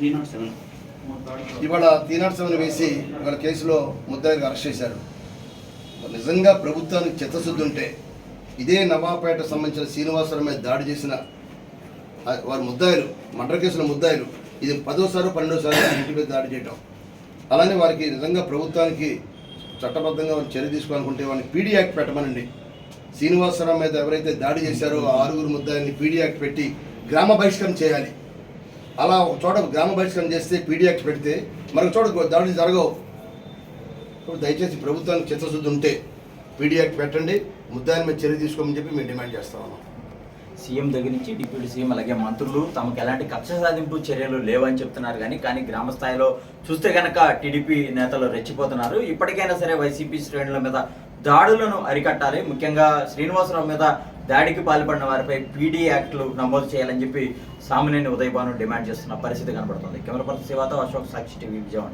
తీనాడు seven. వేసి వాళ్ళ కేసులో ముద్దాయిగా అరెస్ట్ చేశారు. నిజంగా ప్రభుత్వానికి చిత్తశుద్ధి ఉంటే ఇదే నవాపేట సంబంధించిన శ్రీనివాసరావు మీద దాడి చేసిన వారి ముద్దాయిలు మర్డర్ కేసుల ముద్దాయిలు ఇది పదోసారి పన్నెండోసారి ఇంటి మీద దాడి చేయటం. అలానే వారికి నిజంగా ప్రభుత్వానికి చట్టబద్ధంగా వారిని చర్య తీసుకోవాలనుకుంటే వారిని పీడీ యాక్ట్ పెట్టమనండి. శ్రీనివాసరావు మీద ఎవరైతే దాడి చేశారో ఆ ఆరుగురు ముద్దాయిల్ని పీడీ యాక్ట్ పెట్టి గ్రామ బహిష్కరణ చేయాలి. అలా ఒక చోట గ్రామ బహిష్కరణ చేస్తే పీడియాక్స్ పెడితే మరొక చోట దాడులు జరగవు. ఇప్పుడు దయచేసి ప్రభుత్వానికి చిత్తశుద్ధి ఉంటే పీడియాక్ట్ పెట్టండి ముద్దాయిల మీద చర్య తీసుకోమని చెప్పి మేము డిమాండ్ చేస్తా ఉన్నాం. సీఎం దగ్గర నుంచి డిప్యూటీ సీఎం అలాగే మంత్రులు తమకు ఎలాంటి కక్ష సాధింపు చర్యలు లేవని చెప్తున్నారు కానీ కానీ గ్రామ స్థాయిలో చూస్తే కనుక టీడీపీ నేతలు రెచ్చిపోతున్నారు. ఇప్పటికైనా సరే వైసీపీ శ్రేణుల మీద దాడులను అరికట్టాలి. ముఖ్యంగా శ్రీనివాసరావు మీద దాడికి పాల్పడిన వారిపై పీడీ యాక్ట్లు నమోదు చేయాలని చెప్పి సామాన్యుని ఉదయభాను డిమాండ్ చేస్తున్న పరిస్థితి కనబడుతుంది. కెమెరా పర్సన్ శివాత అశోక్ సాక్షి టీవీ విజయవాడ.